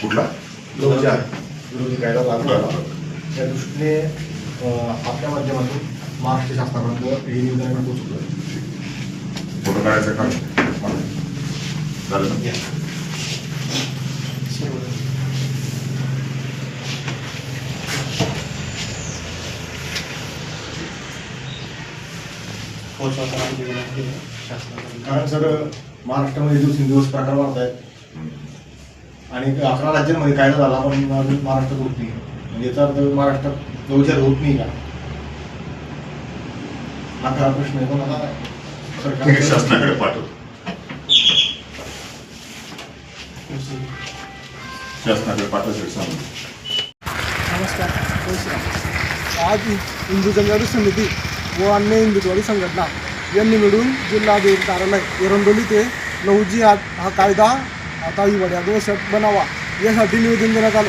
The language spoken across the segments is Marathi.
कुठला? विरोधी कायदा लागू. त्या दृष्टीने आपल्या माध्यमातून महाराष्ट्र शासनापर्यंत हे निवेदन पोहोचवलं फोटो काढायचं का? झालं ना कारण सर महाराष्ट्रामध्ये दिवसेंदिवस प्रकार वाढत आहेत आणि अकरा राज्यांमध्ये कायदा झाला पण अजून महाराष्ट्रात होत नाही. म्हणजे याचा अर्थ महाराष्ट्रात लवकर होत नाही का? हा खरा प्रश्न आहे पण आता सरकार शासनाकडे पाठवतो. शासनाकडे नमस्कार. आज हिंदू जनजागृती समिती व अन्य हिंदुत्ववादी संघटना यांनी मिळून जिल्हाधिकारी कार्यालय एरंडोली ते लहुजी हा हा कायदा आता दोन शर्ट बनावा यासाठी निवेदन देण्यात आलं.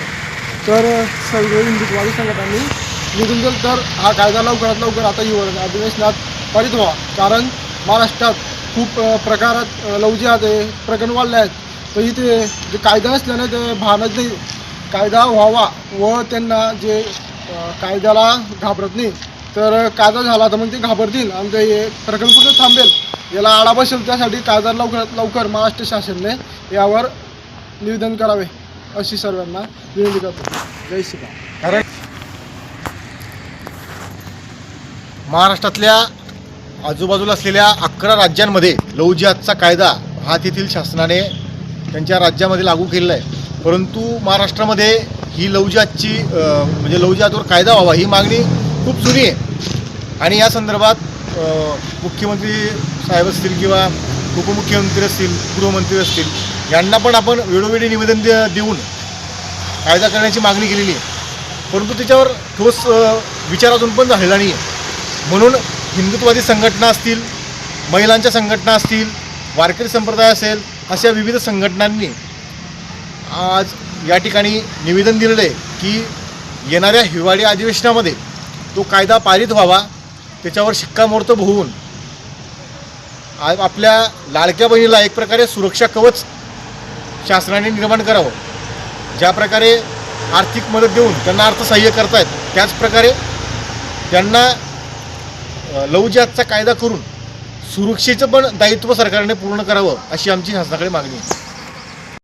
तर सगळे हिंदुत्ववादी संघटनांनी निवेदन दिलं. तर हा कायदा लवकरात लवकर आता युवा अधिवेशनात पारित व्हावा. कारण महाराष्ट्रात खूप प्रकारात अ, लवजिहात आहे प्रकरण वाढले आहेत. तर इथे जे कायदा असल्याने ते भानच नाही. कायदा व्हावा व त्यांना जे कायद्याला घाबरत नाही. तर कायदा झाला तर मग ते घाबरतील आणि ते हे प्रकल्प कुठे थांबेल? याला आळा बसेल त्यासाठी कायदा लवकरात लवकर महाराष्ट्र शासनाने यावर निवेदन करावे अशी सर्वांना विनंती करतो. जय श्रीराम कारण महाराष्ट्रातल्या आजूबाजूला असलेल्या अकरा राज्यांमध्ये लवजिहातचा कायदा हा तेथील शासनाने त्यांच्या राज्यामध्ये लागू केलेला आहे परंतु महाराष्ट्रामध्ये ही लवजिहातची म्हणजे लवजिहातवर कायदा व्हावा ही मागणी खूप जुनी आहे. आणि या संदर्भात मुख्यमंत्री साहेब असतील किंवा उपमुख्यमंत्री असतील गृहमंत्री असतील यांना पण आपण वेळोवेळी निवेदन दे देऊन कायदा करण्याची मागणी केलेली आहे. परंतु त्याच्यावर ठोस विचार अजून पण झालेला नाही आहे म्हणून हिंदुत्ववादी संघटना असतील महिलांच्या संघटना असतील वारकरी संप्रदाय असेल अशा विविध संघटनांनी आज या ठिकाणी निवेदन दिलेलं आहे की येणाऱ्या हिवाळी अधिवेशनामध्ये तो कायदा पारित व्हावा त्याच्यावर शिक्कामोर्तब होऊन आपल्या लाडक्या बहिणीला एक प्रकारे सुरक्षा कवच शासनाने निर्माण करावं. ज्या प्रकारे आर्थिक मदत देऊन त्यांना अर्थसहाय्य करतायत त्याचप्रकारे त्यांना लवजातचा कायदा करून सुरक्षेचं पण दायित्व सरकारने पूर्ण करावं अशी आमची शासनाकडे मागणी आहे.